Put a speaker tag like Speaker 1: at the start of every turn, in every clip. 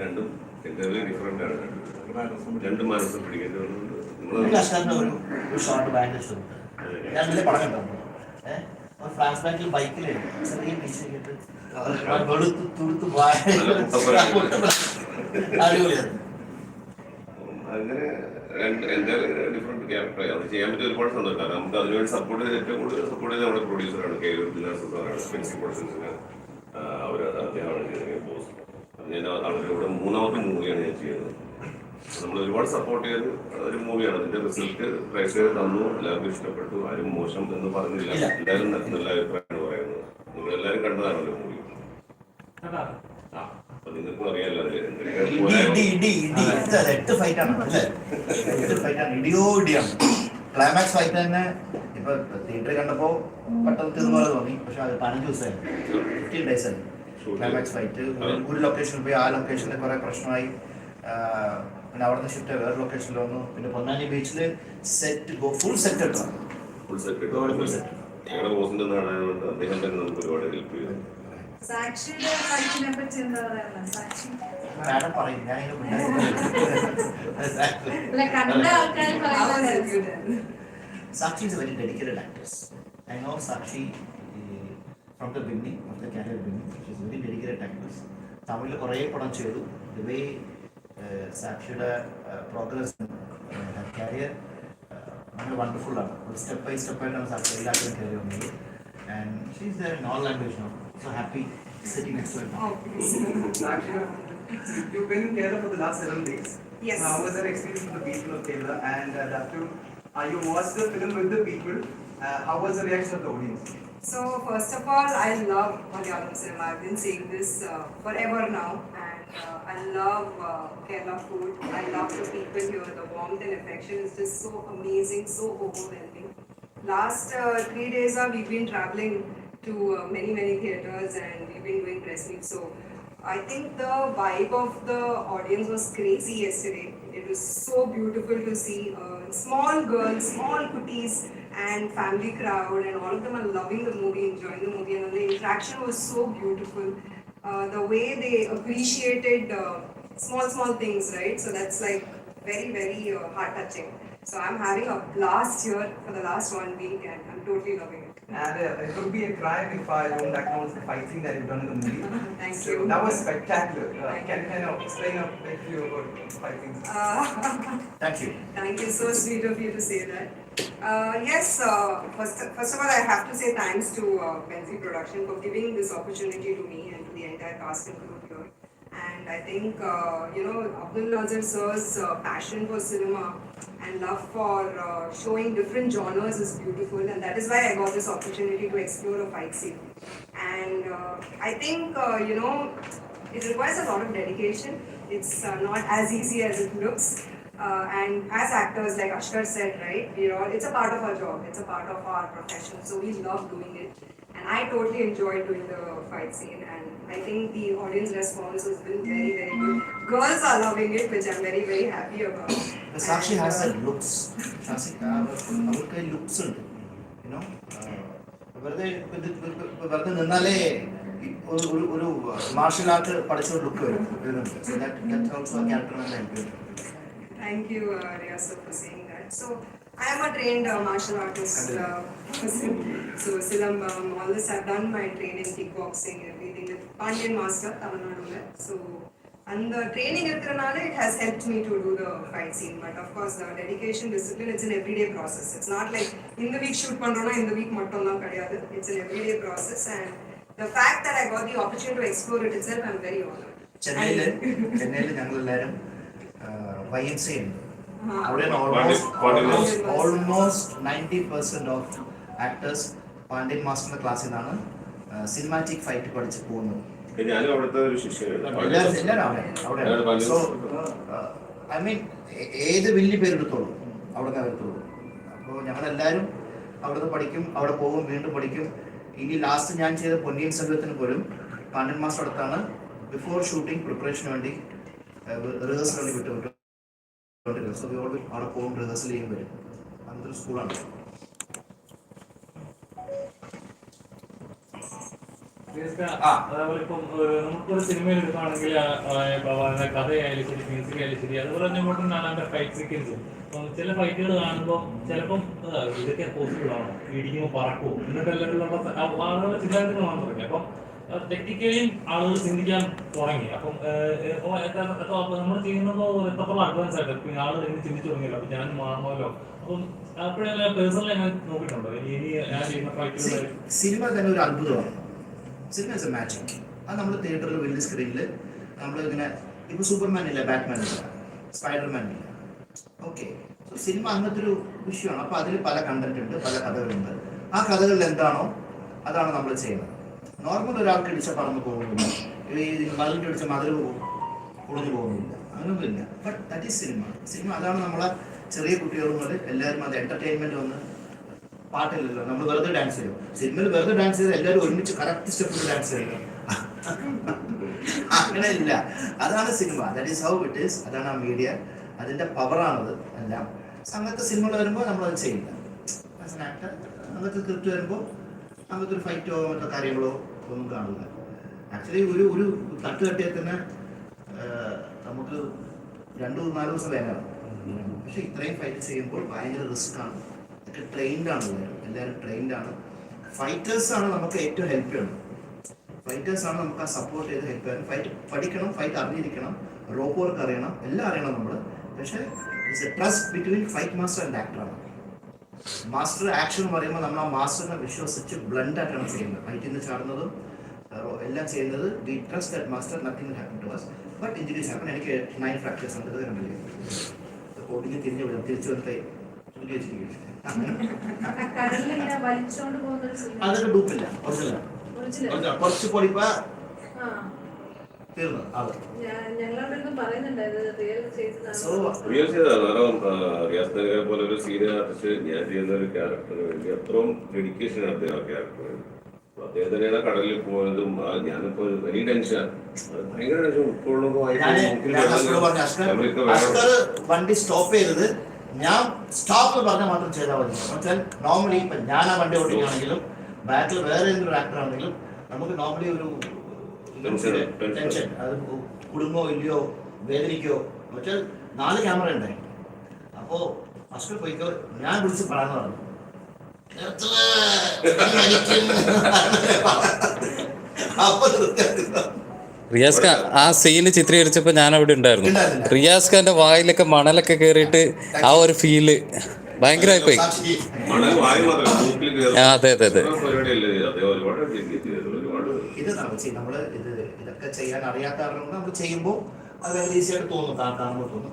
Speaker 1: രണ്ടും entirely different ആണ്. രണ്ടും മാനസം
Speaker 2: പിടിക്കേണ്ടതുണ്ട് ഒരു ഷോർട്ട് ഉണ്ട് ഇഷ്ടപ്പെട്ടു ഞാൻ ഇന്നലെ പടം കണ്ടു. ഏഹ് ഒരു ഫ്രാൻസ് ബാങ്കിൽ ബൈക്കിൽ ചെറിയ പീസ് ഇട്ട് വെളുത്ത് തുടുത്ത് അടിപൊളിയായിരുന്നു.
Speaker 1: അങ്ങനെ ക്യാരക്ടർ അത് ചെയ്യാൻ പറ്റിയ ഒരുപാട് സന്തോഷം കാരണം നമുക്ക് അതിനുവേണ്ടി സപ്പോർട്ട് ചെയ്ത് ഏറ്റവും കൂടുതൽ സപ്പോർട്ട് ചെയ്ത് നമ്മുടെ പ്രൊഡ്യൂസറാണ് കെ. ദിനാസ് സാറാണ്. ഫെൻസി പ്രൊഡക്ഷൻസിന് അവർ അദ്ദേഹമാണ് ചെയ്തത് ബോസ് അത് ഞാൻ അവരുടെ കൂടെ മൂന്നാമത്തെ മൂവിയാണ് ഞാൻ ചെയ്യുന്നത്. നമ്മൾ ഒരുപാട് സപ്പോർട്ട് ചെയ്ത് ഒരു മൂവിയാണ്. അതിന്റെ റിസൾട്ട് പ്രേക്ഷകർ തന്നു. എല്ലാവർക്കും ഇഷ്ടപ്പെട്ടു. ആരും മോശം എന്ന് പറഞ്ഞില്ല. എല്ലാവരും നല്ല അഭിപ്രായമാണ് പറയുന്നത്. നിങ്ങൾ എല്ലാവരും കണ്ടതാണല്ലോ മൂവി അപ്പൊ നിങ്ങൾക്കും അറിയാലോ
Speaker 2: ക്ലൈമാക്സ് ഫൈറ്റ് തന്നെ. ഇപ്പൊ തിയേറ്ററിൽ കണ്ടപ്പോ പെട്ടെന്ന് തീർന്നു പോലെ തോന്നി. പക്ഷെ അത് പതിനഞ്ച് ദിവസമായിരുന്നു ഫിഫ്റ്റീൻ ഡേയ്സ് ആയിരുന്നു ക്ലൈമാക്സ് ഫൈറ്റ്
Speaker 1: ആ.
Speaker 2: ഒരു ലൊക്കേഷനിൽ പോയി ആ ലൊക്കേഷനിൽ കുറെ പ്രശ്നമായി. പിന്നെ അവിടുന്ന് ഷിഫ്റ്റ് വേറെ ലൊക്കേഷനിൽ വന്നു. പിന്നെ പൊന്നാനി ബീച്ചിൽ സെറ്റ് ഫുൾ സെറ്റ് ഇട്ടു.
Speaker 1: Full set
Speaker 2: Full set.
Speaker 1: ഞങ്ങളുടെ ബോസിന്റെ നാടായതുകൊണ്ട് അദ്ദേഹം തന്നെ നമുക്ക് ഒരുപാട് ഹെൽപ്പ് ചെയ്തു.
Speaker 3: സാക്ഷിയുടെ ഫൈറ്റിനെ പറ്റി എന്താ പറയാ സാക്ഷി.
Speaker 2: മാഡം പറയും ഞാൻ a uh, from the beginning, of the career beginning. She is a very dedicated actress. തമിഴിൽ കുറേ പടം ചെയ്തു ദ വേ സാക്ഷിയുടെ പ്രോഗ്രസ് കരിയർ വളരെ വണ്ടർഫുൾ ആണ് ഒരു സ്റ്റെപ്പ് ബൈ സ്റ്റെപ്പ് ആയിട്ടാണ് സാക്ഷി എല്ലാത്തിലും കയറി വന്നത് and she is the known language no so happy sitting
Speaker 4: next you've been in Kerala for the last seven days.
Speaker 3: Yes.
Speaker 4: How was your experience with the people of Kerala? And uh, that too, uh, you watched the film with the people. Uh, how was the reaction of the audience?
Speaker 5: So first of all, I love Malayalam cinema. I've been saying this uh, forever now, and uh, I love uh, Kerala food. I love the people here. The warmth and affection is just so amazing, so overwhelming. Last uh, three days, uh, we've been traveling to uh, many many theaters, and we've been doing press meets. So I think the vibe of the audience was crazy yesterday. It was so beautiful to see uh, small girls, small cuties, and family crowd, and all of them are loving the movie, enjoying the movie, and the interaction was so beautiful. Uh, the way they appreciated uh, small, small things, right? So that's like very, very uh, heart touching. So I'm having a blast here for the last one week, and I'm totally loving it.
Speaker 4: And uh, it would be a crime if I don't acknowledge the fight scene that you've done in the movie.
Speaker 5: Thank
Speaker 4: so
Speaker 5: you.
Speaker 4: That was spectacular. Uh, can you kind of explain a bit to you about fight?
Speaker 5: Uh,
Speaker 2: Thank you.
Speaker 5: Thank you. So sweet of you to say that. Uh, yes, uh, first, first of all, I have to say thanks to uh, Benzi Production for giving this opportunity to me and to the entire cast and crew here. And I think, uh, you know, Abdul Nazir sir's uh, passion for cinema and love for uh, showing different genres is beautiful, and that is why I got this opportunity to explore a fight scene. And uh, I think, uh, you know, it requires a lot of dedication. It's uh, not as easy as it looks. Uh, and as actors, like Ashkar said, right, you know, it's a part of our job, it's a part of our profession, so we love doing it. And I totally enjoyed doing the fight scene, and I think the audience response has been very, very good. Girls are loving it, which I'm very, very happy about.
Speaker 2: Sakshi
Speaker 5: And,
Speaker 2: has
Speaker 5: uh,
Speaker 2: a looks Sakshi അവർക്ക് looks ഉണ്ട് you know വെറുതെ ഇപ്പൊ ഇത് ഇപ്പൊ- ഇപ്പൊ- ഇപ്പൊ വെറുതെ നിന്നാലേ ഈ ഒരു ഒരു ഒരു മാർഷൽ ആർട്ട് പഠിച്ച ഒരു ലുക്ക് വരും വരുന്നുണ്ട് so that that also character നല്ല ഹെൽപ്പ് ചെയ്യും
Speaker 5: Thank you, uh, Riyasa, for saying that. So, I am a trained uh, martial artist. Uh, so, Silambam, all this, I've done my training, kickboxing, everything with Pandian Master, Tamil Nadu. So, and the training இருக்கிறனால it has helped me to do the fight scene. But of course, the dedication, discipline, it's an everyday process. It's not like in the week shoot பண்றோம்னா in the week மட்டும் தான் கிடையாது. It's an everyday process and the fact that I got the opportunity to explore it itself, I'm very honored.
Speaker 2: ചെന്നൈയില് ചെന്നൈയില് ഞങ്ങൾ എല്ലാവരും Y M C ഉണ്ട്
Speaker 5: Uh,
Speaker 2: അവിടെയാണ്
Speaker 1: Pandian
Speaker 2: almost
Speaker 5: master.
Speaker 2: Almost ninety percent of actors Pandian മാസ്റ്ററിന്റെ ക്ലാസ്സിൽ നിന്നാണ് cinematic fight പഠിച്ച് പോകുന്നത്
Speaker 1: ഞാനും അവിടുത്തെ ഒരു ശിഷ്യനാണ്.
Speaker 2: അവിടെ അവിടെ സോ ഐ മീൻ ഏത് വലിയ പേരെടുത്തോളൂ അവിടെ നിന്ന് വരത്തുള്ളൂ അപ്പോൾ ഞങ്ങളെല്ലാവരും അവിടുന്ന് പഠിക്കും അവിടെ പോകും വീണ്ടും പഠിക്കും. ഇനി ലാസ്റ്റ് ഞാൻ ചെയ്ത പൊന്നിയൻ സംഘത്തിന് പോലും പാണ്ഡ്യൻ മാസം അടുത്താണ് ബിഫോർ ഷൂട്ടിംഗ് പ്രിപ്പറേഷന് വേണ്ടി റിഹേഴ്സൽ വേണ്ടി വിട്ടു വിട്ടു സോ അവിടെ പോകും റിഹേഴ്സൽ ചെയ്യും വരും. അങ്ങനത്തെ ഒരു സ്കൂളാണ്
Speaker 6: അതേപോലെ ഇപ്പം ഏഹ്, നമുക്കൊരു സിനിമയിൽ എടുക്കുകയാണെങ്കിൽ ആ, ആ, ഇപ്പൊ അതിന്റെ കഥയായാലും ശരി മ്യൂസിക് ആയാലും ശരി അതുപോലെ തന്നെ ഇങ്ങോട്ടും അതിന്റെ ഫൈറ്റ് സീക്വൻസ് ചില ഫൈറ്റുകൾ കാണുമ്പോൾ ചിലപ്പം ഇതൊക്കെ പോസിബിൾ ആണോ. ഇടിക്കുമ്പോൾ പറക്കുമോ എന്നിട്ട് എല്ലാവരും ചിന്താഗതികൾ ചിന്താഗതികളാണ് തുടങ്ങി. അപ്പം ടെക്നിക്കലിയും ആളുകൾ ചിന്തിക്കാൻ തുടങ്ങി. അപ്പം നമ്മൾ ചെയ്യുന്നത് എത്രത്തോളം അഡ്വാൻസ് ആയിട്ട് ഇപ്പം ആളുകൾ ഇങ്ങനെ ചിന്തിച്ചു തുടങ്ങിയല്ലോ അപ്പം ഞാൻ മാറണമല്ലോ അപ്പം അപ്പോഴെല്ലാം പേഴ്സണലി ഞാൻ നോക്കിയിട്ടുണ്ടോ? ഇനി ഞാൻ ചെയ്യുന്ന ഫൈറ്റുകൾ
Speaker 2: സിനിമ തന്നെ ഒരു അത്ഭുതമാണ്. സിനിമ ഇസ് എ മാജിക് അത് നമ്മൾ തിയേറ്ററിൽ വലിയ സ്ക്രീനിൽ നമ്മൾ ഇങ്ങനെ ഇപ്പൊ സൂപ്പർമാൻ ഇല്ല ബാറ്റ്മാൻ ഇല്ല സ്പൈഡർമാൻ ഇല്ല. ഓക്കെ സിനിമ അങ്ങനത്തെ ഒരു വിഷയമാണ് അപ്പൊ അതിൽ പല കണ്ടന്റ് ഉണ്ട് പല കഥകളുണ്ട്. ആ കഥകളിൽ എന്താണോ അതാണ് നമ്മൾ ചെയ്യുന്നത്. നോർമൽ ഒരാൾക്ക് ഇടിച്ച പറന്ന് പോകുന്നില്ല ഈ മതിലിന്റെ ഇടിച്ച മതിൽ പൊളിഞ്ഞു പോകുന്നില്ല. അങ്ങനെയൊന്നുമില്ല but that is cinema cinema അതാണ് നമ്മളെ ചെറിയ കുട്ടികൾ മുതൽ എല്ലാവരും അത് എന്റർടൈൻമെന്റ് ഒന്ന് പാട്ടില്ലല്ലോ നമ്മൾ വെറുതെ ഡാൻസ് ചെയ്യും. സിനിമയിൽ വെറുതെ ഡാൻസ് ചെയ്ത് എല്ലാവരും ഒരുമിച്ച് കറക്റ്റ് സ്റ്റെപ്പിൽ ഡാൻസ് ചെയ്യണം. അങ്ങനെ ഇല്ല അതാണ് cinema. That is how it is അതാണ് ആ മീഡിയ അതിന്റെ പവറാണത് എല്ലാം. അങ്ങനത്തെ സിനിമകൾ വരുമ്പോൾ നമ്മളത് ചെയ്യില്ല. അങ്ങനത്തെ സ്ക്രിപ്റ്റ് വരുമ്പോൾ അങ്ങനത്തെ ഒരു ഫൈറ്റോ അങ്ങനത്തെ കാര്യങ്ങളോ ഒന്നും കാണില്ല ആക്ച്വലി ഒരു ഒരു തട്ട് കെട്ടിയാൽ തന്നെ നമുക്ക് രണ്ടു നാല് ദിവസം വേണം പക്ഷെ ഇത്രയും ഫൈറ്റ് ചെയ്യുമ്പോൾ ഭയങ്കര റിസ്ക് ആണ്. ട്രെയിൻഡ് ആണ് എല്ലാവരും ട്രെയിൻഡ് ആണ്. ഫൈറ്റേഴ്സ് ആണ് നമുക്ക് ഏറ്റവും ഹെൽപ്പ് ചെയ്യണം ഫൈറ്റേഴ്സ് ആണ് നമുക്ക് ആ സപ്പോർട്ട് ചെയ്ത് ഹെൽപ്പ് ചെയ്യണം ഫൈറ്റ് പഠിക്കണം ഫൈറ്റ് അറിഞ്ഞിരിക്കണം റോപ്പ് വർക്ക് അറിയണം എല്ലാം അറിയണം നമ്മൾ പക്ഷേ it's a trust between fight master and ആക്ടറാണ് മാസ്റ്റർ ആക്ഷൻ എന്ന് പറയുമ്പോൾ നമ്മൾ ആ മാസ്റ്ററിനെ വിശ്വസിച്ച് ബ്ലണ്ട് ആയിട്ടാണ് ചെയ്യുന്നത്. ഫൈറ്റിൽ നിന്ന് ചാടുന്നതും എല്ലാം ചെയ്യുന്നത് we trust that master nothing happen to us but injuries happen എനിക്ക് നയൻ ഫ്രാക്ചേഴ്സ് ഉണ്ട്. കണ്ടില്ലേ? കോട്ടിന് തിരിഞ്ഞു തിരിച്ചു വന്നിട്ട് അതൊക്കെ ഡൂപ്പില്ല ഒറിജിനൽ കുറച്ച് പൊളിപ്പ
Speaker 3: ആ.
Speaker 2: തീർന്നു അത്.
Speaker 3: റിയൽ ചെയ്തതാണ്?
Speaker 1: കാരണം റിയാസ് തനിയെ പോലെ ഒരു സീനിയർ ആർട്ടിസ്റ്റ് ഞാൻ ചെയ്യുന്ന ഒരു ക്യാരക്ടറിന് വേണ്ടി അത്രയും ഡെഡിക്കേഷൻ അദ്ദേഹം ആ ക്യാരക്ടറിന് അദ്ദേഹം തന്നെയാണ് കടലിൽ പോകുന്നതും ആ ഞാനിപ്പോ വെരി ടെൻഷൻ ഭയങ്കര ടെൻഷൻ ഉൾക്കൊള്ളുമ്പോൾ
Speaker 2: വണ്ടി സ്റ്റോപ്പ് ചെയ്തത് ഞാൻ സ്റ്റോപ്പ് പറഞ്ഞാൽ മാത്രം ചെയ്താൽ മതി. എന്നുവെച്ചാൽ നോർമലി ഇപ്പം ഞാൻ ആ വണ്ടി ഓടിക്കുകയാണെങ്കിലും ബാക്കിൽ വേറെ ഏതെങ്കിലും ആക്ടർ ആണെങ്കിലും നമുക്ക് നോർമലി ഒരു. ടെൻഷൻ അത് കുടുങ്ങോ ഇല്ലയോ വേദനിക്കോ എന്നുവെച്ചാൽ നാല് ക്യാമറ ഉണ്ട് അപ്പോൾ ഫസ്റ്റ് പോയിക്കോ ഞാൻ വിളിച്ച് പറയാന്ന് പറഞ്ഞു. അപ്പൊ നിർത്തിയത്.
Speaker 7: റിയാസ് ഖാൻ ആ സീന് ചിത്രീകരിച്ചപ്പോ ഞാൻ അവിടെ ഉണ്ടായിരുന്നു. റിയാസ് ഖാന്റെ വായിലൊക്കെ മണലൊക്കെ കയറിയിട്ട് ആ ഒരു ഫീൽ ഭയങ്കരമായി പോയി അതെ, അതെ, അതെ.
Speaker 2: ഇത് നമ്മൾ നമ്മൾ ഇത് ഇതൊക്കെ ചെയ്യാൻ അറിയാത്ത കാരണം നമ്മൾ ചെയ്യുമ്പോൾ അത് തോന്നും തോന്നും.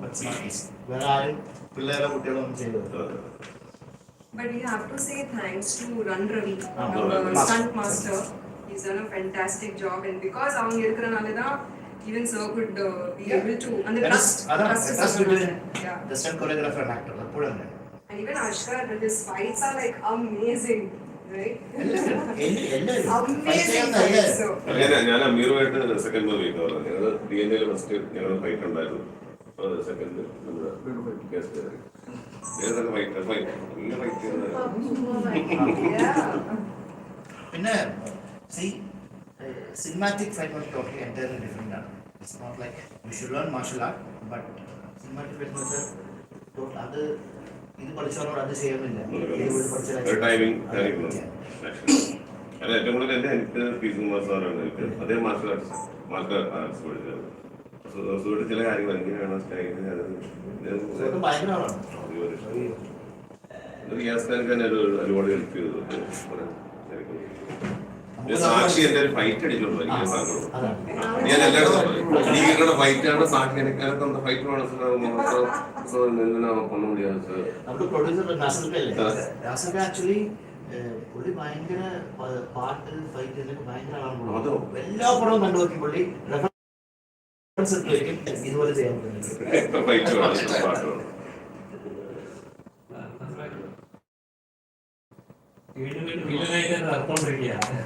Speaker 2: വേറെ ആരും പിള്ളേരെ കുട്ടികളൊന്നും ചെയ്തത്
Speaker 5: But we have to say thanks to Run Ravi, our
Speaker 2: master.
Speaker 5: stunt master. He's done a fantastic job, and because அவங்க இருக்கிறனால தான் even sir could uh, be
Speaker 2: Yeah.
Speaker 5: able to and the
Speaker 2: That is-
Speaker 5: trust,
Speaker 2: അതാണ്
Speaker 5: trust is
Speaker 2: trust
Speaker 5: on
Speaker 2: between
Speaker 5: us. Yeah.
Speaker 2: the stunt choreographer and actor എപ്പോഴും അങ്ങനെ
Speaker 5: And even Ashkar, his fights are like amazing, right?
Speaker 2: എല്ലാവരും എല്ല- എല്ലാവരും fight
Speaker 5: amazing
Speaker 2: ചെയ്യുന്ന
Speaker 5: fights.
Speaker 2: എല്ലാവരും.
Speaker 5: So,
Speaker 1: ഞാൻ ഞാൻ അമീറുമായിട്ട് സെക്കൻഡ് മൂവി ഞങ്ങൾ ഡി എൻ എയിൽ ഫസ്റ്റ് ഞങ്ങൾ ഫൈറ്റ് ഉണ്ടായിരുന്നു സെക്കൻഡ് നമ്മുടെ ഗസ്റ്റ് തന്നെ ഫൈറ്റ് ഫൈറ്റ് നല്ല ഫൈറ്റ് uh,
Speaker 5: cinematic
Speaker 2: പിന്നെ C cinematic fight totally entirely different ആണ് it's not like you should learn martial art but cinematic fight other. അത് ഇത് പഠിച്ചവരോട് അത് ചെയ്യുന്നില്ല.
Speaker 1: അല്ല ഏറ്റവും കൂടുതൽ എന്റെ എനിക്ക് പി കുമാർ സാറാണ് അതേ മാർഷൽ ആർട്സ് മാർഷൽ ആർട്സ് പഠിച്ചത്. സുഹൃത്ത് ചില കാര്യങ്ങൾ എങ്ങനെയാണ് സ്റ്റൈൽ റിയാസ് ഖാൻ ഒരു ഒരുപാട് ഹെൽപ്പ് ചെയ്തു. സാക്ഷി എന്റെ ഒരു ഫൈറ്റ് അടിച്ചോണ്ട് വലിയ സാധനം ഞാൻ എല്ലായിടത്തും നീങ്ങളുടെ ഫൈറ്റാണ് സാക്ഷി എനിക്കാലത്ത് ഫൈറ്റ്
Speaker 2: മനസ്സിലാകുമ്പോൾ പുള്ളി ഭയങ്കര പാട്ട് ഫൈറ്റ് ഭയങ്കര ആളാണ് എല്ലാ പടവും കണ്ടു നോക്കി പുള്ളി ഇതുപോലെ ചെയ്യാൻ
Speaker 1: പറ്റുന്നുണ്ട്
Speaker 6: വീണ്ടും. വീണ്ടും വില്ലനായിട്ട് അർത്ഥം വരികയാണ്